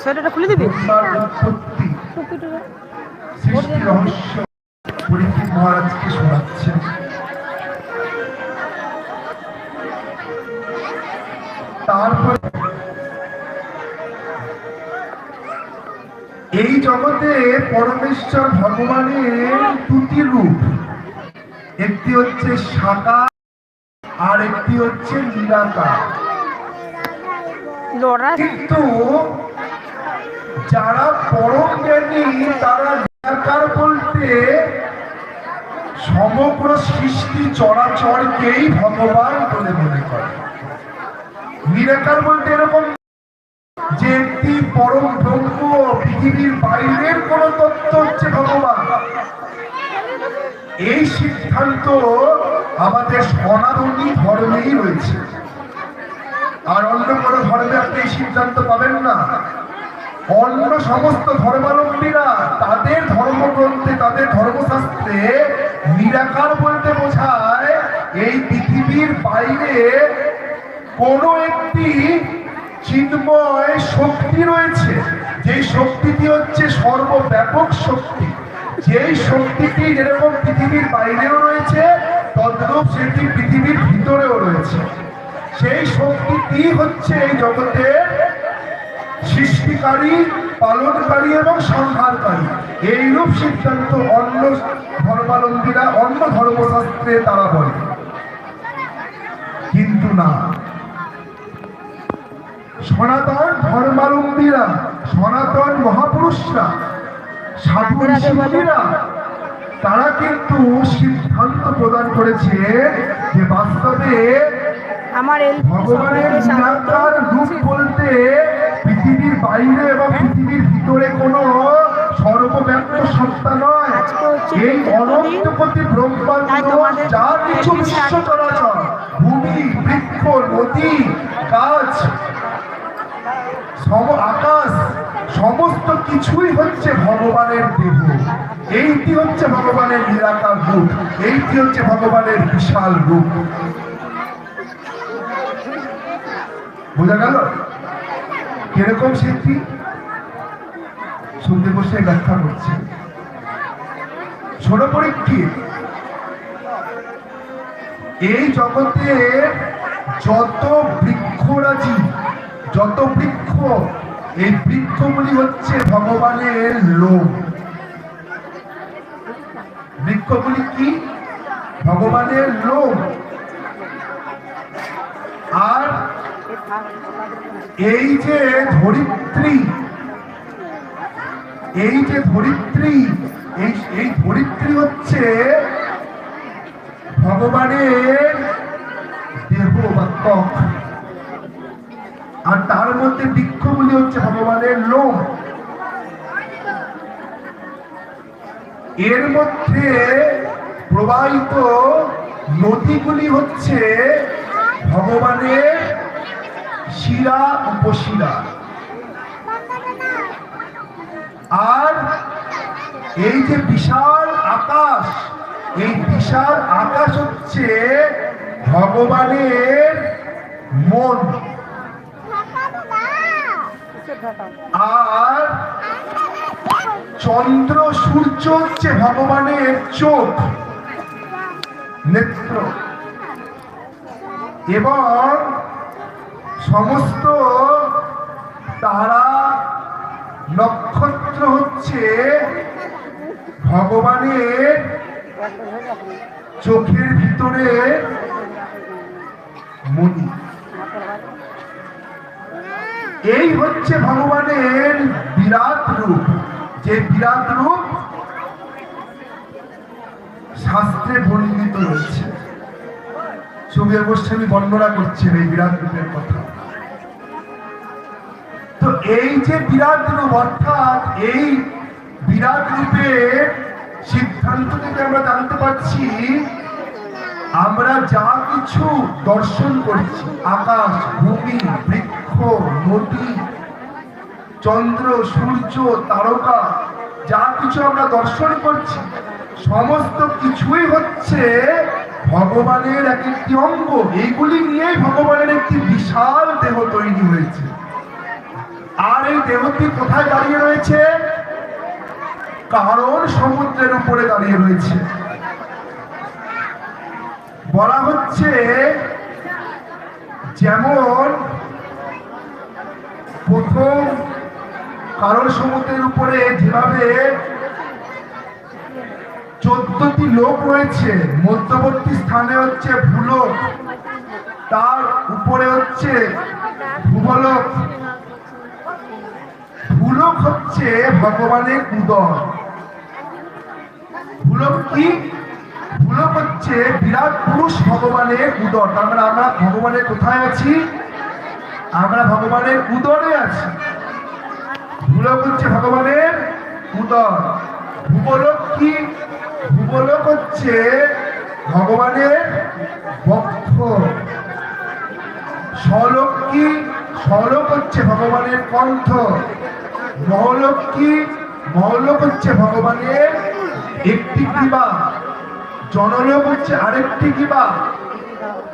সোয়েটারটা খুলে দিবি? এই জগতে পরমেশ্বর ভগবানের দুটি রূপ। একটি হচ্ছে সাকার আর একটি হচ্ছে নিরাকার। কিন্তু যারা পরম জ্ঞানী, তারা নিরাকার বলতে সমগ্র সৃষ্টি চরাচরকেই ভগবান বলে মনে করে। নিরাকার বলতে এরকম যে একটি পরম ব্রহ্ম পৃথিবীর বাইরের কোন তত্ত্ব হচ্ছে ভগবান। এই সিদ্ধান্ত আমাদের সনাতনী ধর্মেই রয়েছে। আর অন্য কোনো ধর্মে আপনি সিদ্ধান্ত পাবেন না। অন্য সমস্ত ধর্মাবলম্বীরা তাদের ধর্মগ্রন্থে, তাদের ধর্মশাস্ত্রে নিরাকার বলতে বোঝায়, এই পৃথিবীর বাইরে কোনো একটি চিন্ময় শক্তি রয়েছে। যেই শক্তিটি হচ্ছে সর্বব্যাপক শক্তি। যেই শক্তিটি যেরকম পৃথিবীর বাইরেও রয়েছে, তদ্রূপ সেটি পৃথিবীর ভিতরেও রয়েছে। সেই শক্তিটি হচ্ছে এই জগতের সৃষ্টিকারী পালনকারী এবং সংহারকারী এইরূপ সিদ্ধান্ত অন্য ধর্মাবলম্বীরা অন্য ধর্মশাস্ত্রে তারা বলে। কিন্তু না। সনাতন ধর্মালম্বীরা সনাতন মহাপুরুষরা সাধু ঋষিরা তারা কিন্তু সিদ্ধান্ত প্রদান করেছে যে বাস্তবে আমার এল ভগবানের নিরাকার রূপ বলতে পৃথিবীর বাইরে এবং পৃথিবীর ভিতরে কোনো সর্বব্যাপ্ত সত্তা নয়। এই। অনন্তপতি ব্রহ্মাণ্ড যা কিছু বিশ্ব চলাচল ভূমি বৃক্ষ নদী গাছ সম আকাশ সমস্ত কিছুই হচ্ছে ভগবানের দেহ। এইটি হচ্ছে ভগবানের নিরাকার রূপ। এইটি হচ্ছে ভগবানের বিশাল রূপ। বোঝা গেল? কীরকম সিদ্ধি শুনতে বসে ব্যাখ্যা করছে। ছোট পরীক্ষিত এই জগতে যত বৃক্ষরাজি যত বৃক্ষ, এই বৃক্ষগুলি হচ্ছে ভগবানের লোক বৃক্ষগুলি কি? ভগবানের লোক আর এই যে ধরিত্রী, এই যে ধরিত্রী, এই এই ধরিত্রী হচ্ছে ভগবানের দেহ বা ত্বক। আর তার মধ্যে বৃক্ষগুলি হচ্ছে ভগবানের লোম। এর মধ্যে প্রবাহিত নদীগুলি হচ্ছে ভগবানের শিরা উপশিরা। আর এই যে বিশাল আকাশ, এই বিশাল আকাশ হচ্ছে ভগবানের মন। আর চন্দ্র, সূর্য হচ্ছে ভগবানের চোখ, নেত্র। এবং সমস্ত তারা নক্ষত্র হচ্ছে ভগবানের চোখের ভিতরে মণি এই হচ্ছে ভগবানের বিরাট রূপ। যে বিরাট রূপ শাস্ত্রে বর্ণিত রয়েছে। সুবীর গোস্বামী বর্ণনা করছেন এই বিরাট রূপের কথা। এই যে বিরাট রূপ, অর্থাৎ এই বিরাট রূপে সিদ্ধান্ত থেকে আমরা জানতে পারছি, আমরা যা কিছু দর্শন করছি, আকাশ, ভূমি, বৃক্ষ, নদী, চন্দ্র, সূর্য, তারকা, যা কিছু আমরা দর্শন করছি, সমস্ত কিছুই হচ্ছে ভগবানের এক একটি অঙ্গ। এইগুলি নিয়েই ভগবানের একটি বিশাল দেহ তৈরি হয়েছে। আর এই দেহটি কোথায় দাঁড়িয়ে রয়েছে? কারণ সমুদ্রের উপরে দাঁড়িয়ে রয়েছে। বলা হচ্ছে, যেমন প্রথম কারণ সমুদ্রের উপরে যেভাবে চোদ্দটি লোক রয়েছে, মধ্যবর্তী স্থানে হচ্ছে ভূলোক, তার উপরে হচ্ছে ভূগোলক ভূলোক হচ্ছে ভগবানের উদর। ভূলোক কি? ভূলোক হচ্ছে বিরাট পুরুষ ভগবানের উদর। তার মানে আমরা ভগবানের কোথায় আছি? আমরা ভগবানের উদরে আছি। ভূলোক হচ্ছে ভগবানের উদর। ভূগোলক কি? ভূগোলক হচ্ছে ভগবানের বক্ষ। সলোক কি? সলোক হচ্ছে ভগবানের কণ্ঠ। মহলোক কি মহলোক হচ্ছে ভগবানের একটি কিবা জনলোক হচ্ছে আরেকটি কিবা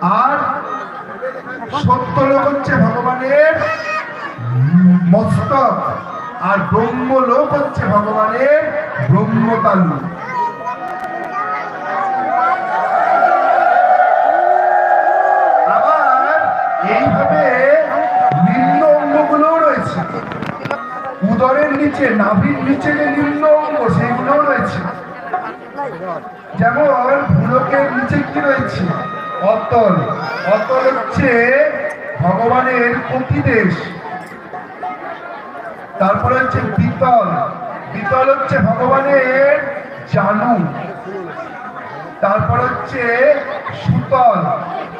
আর সত্যলোক হচ্ছে ভগবানের মস্তক। আর ব্রহ্মলোক হচ্ছে ভগবানের ব্রহ্মতালু। নিচে নাভির নিচে যে নিম্ন অঙ্গ, সেগুলোও রয়েছে। যেমন, ভুলকের নিচে কি রয়েছে? অতল। অতল হচ্ছে ভগবানের প্রতিদেশ। তারপরে হচ্ছে বিতল। বিতল হচ্ছে ভগবানের জানু। তারপর হচ্ছে সুতল।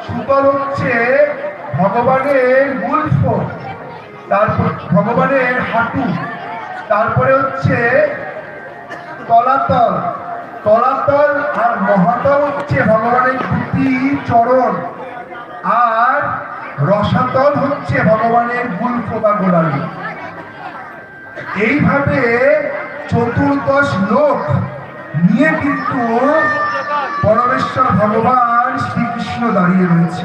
সুতল হচ্ছে ভগবানের গুলফ তারপর ভগবানের হাঁটু। তারপরে হচ্ছে তলাতল। তলাতল আর মহাতল হচ্ছে ভগবানের দুটি চরণ। আর রসাতল হচ্ছে ভগবানের গুলফ বা গোড়ালি এইভাবে চতুর্দশ লোক নিয়ে কিন্তু পরমেশ্বর ভগবান শ্রীকৃষ্ণ দাঁড়িয়ে রয়েছে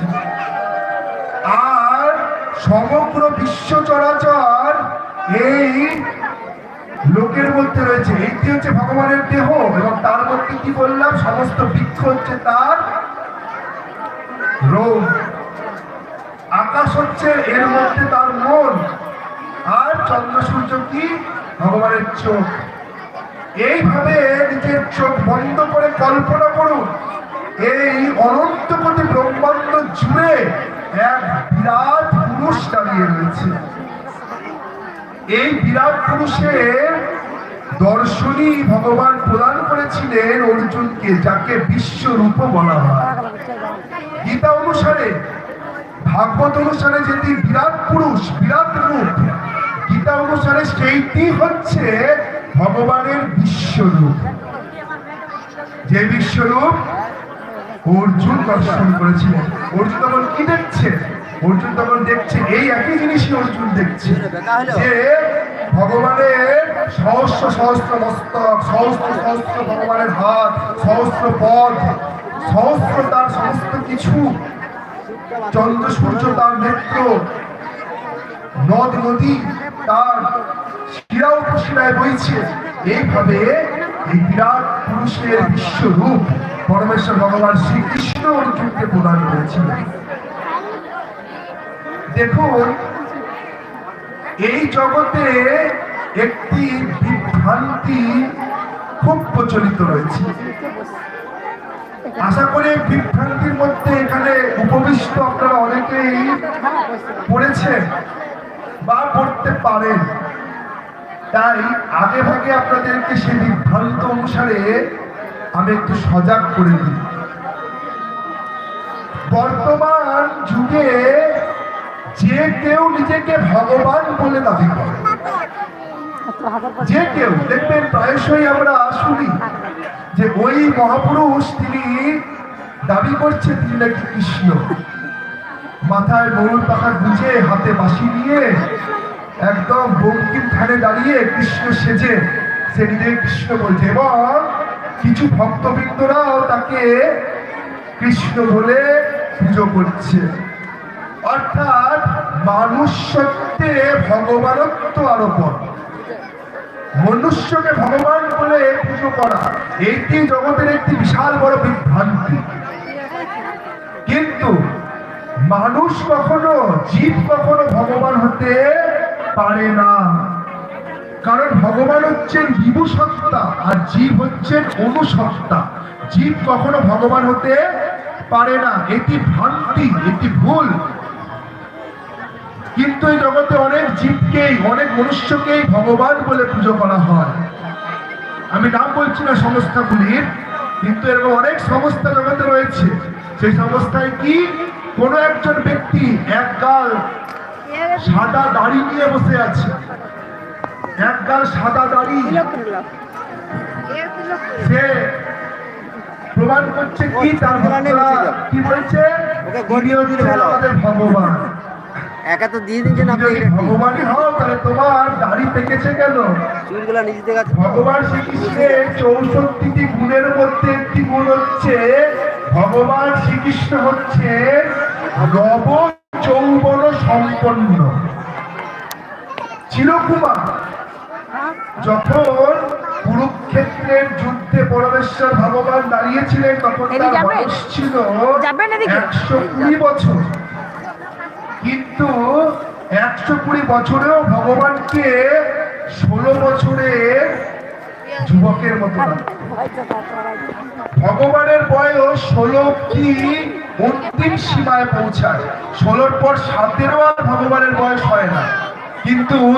আর সমগ্র বিশ্ব চরাচর এই লোকের মধ্যে রয়েছে এইটি হচ্ছে ভগবানের দেহ এবং তার মধ্যে কি বললাম? সমস্ত বৃক্ষ হচ্ছে তার রোগ। আকাশ হচ্ছে এর মধ্যে তার মন, আর চন্দ্র সূর্য কি? ভগবানের চোখ। এইভাবে নিজের চোখ বন্ধ করে কল্পনা করুন, এই অনন্ত কোটি ব্রহ্মাণ্ড জুড়ে এক বিরাট পুরুষ দাঁড়িয়ে রয়েছে। এই বিরাট পুরুষের দর্শনই ভগবান প্রদান করেছিলেন অর্জুনকে, যাকে বিশ্বরূপ বলা হয়। গীতা অনুসারে, ভাগবত অনুসারে যেটি বিরাট পুরুষ, বিরাট রূপ, গীতা অনুসারে সেইটি হচ্ছে ভগবানের বিশ্বরূপ। যে বিশ্বরূপ অর্জুন দর্শন করেছিলেন। অর্জুন তখন কি দেখছে? অর্জুন তখন দেখছে, এই একই জিনিসই অর্জুন দেখছে, যে ভগবানের সহস্র সহস্র মস্তক, সহস্র সহস্র ভগবানের হাত, সহস্র পদ, সহস্র তার সমস্ত কিছু, চন্দ্র, সূর্য, তার নেত্র, নদ, নদী, তার শিরা উপশিরায় বইছে। এইভাবে এই বিরাট পুরুষের বিশ্বরূপ পরমেশ্বর ভগবান শ্রীকৃষ্ণ অর্জুনকে প্রদান করেছিলেন। দেখুন এই জগতে একটি বিভ্রান্তি খুব প্রচলিত রয়েছে। আশা করি বিভ্রান্তির মধ্যে এখানে উপবিষ্ট আপনারা অনেকেই পড়েছেন বা পড়তে পারেন। তাই আগে ভাগে আপনাদেরকে সেই বিভ্রান্ত অনুসারে আমি একটু সজাগ করে দিই বর্তমান যুগে যে কেউ নিজেকে ভগবান বলে দাবি করে, যে কেউ, দেখবেন প্রায়শই আমরা শুনি যে ওই মহাপুরুষ তিনি দাবি করছে তিনি নাকি কৃষ্ণ। মাথায় ময়ূর পাখা গুঁজে হাতে বাঁশি নিয়ে একদম বঙ্কিম ধারে দাঁড়িয়ে কৃষ্ণ সেজে সে নিজেকে কৃষ্ণ বলছে এবং কিছু ভক্তবৃন্দরাও তাকে কৃষ্ণ বলে পুজো করছে। অর্থাৎ মানুষ্যত্বে ভগবানত্ব আরোপণ। মনুষ্যকে ভগবান বলে পুজো করা, এটি জগতের একটি বিশাল বড় বিভ্রান্তি। কিন্তু মানুষ কখনো, জীব কখনো ভগবান হতে পারে না। কারণ ভগবান হচ্ছেন বিভু সত্তা আর জীব হচ্ছেন অনুসত্তা। জীব কখনো ভগবান হতে পারে না। এটি ভ্রান্তি, এটি ভুল। কিন্তু এই জগতে অনেক জীবকেই অনেক মনুষ্যকেই ভগবান বলে পুজো করা হয়। আমি নাম বলছি না সংস্থাগুলির কিন্তু এরকম অনেক সংস্থা জগতে রয়েছে। সেই সংস্থায় কি? কোনো একজন ব্যক্তি এক গাল সাদা দাড়ি নিয়ে বসে আছে। এক গাল সাদা দাড়ি। সে প্রমাণ করছে কি তার ভক্তরা কি বলছে। আমাদের ভগবান। একা তো দিয়ে দিচ্ছেন আপনি ভগবানই হও তাহলে তোমার দাড়ি পেকেছে কেন? চুলগুলো নিজে থেকে আছে। ভগবান শ্রীকৃষ্ণের চৌষট্টিটি গুণের মধ্যে একটি গুণ হচ্ছে ভগবান শ্রীকৃষ্ণ হচ্ছে নব চৌবন সম্পন্ন। চিরকুমার যখন কুরুক্ষেত্রের যুদ্ধে পরমেশ্বর ভগবান দাঁড়িয়েছিলেন তখন তার বয়স ছিল একশো কুড়ি বছর। কিন্তু একশো কুড়ি বছরেও ভগবানকে ষোলো বছরের যুবকের মতো ভগবানের বয়স ষোলো কি অন্তিম সীমায় পৌঁছায়। ষোলোর পর সাতেরও আর ভগবানের বয়স হয় না। কিন্তু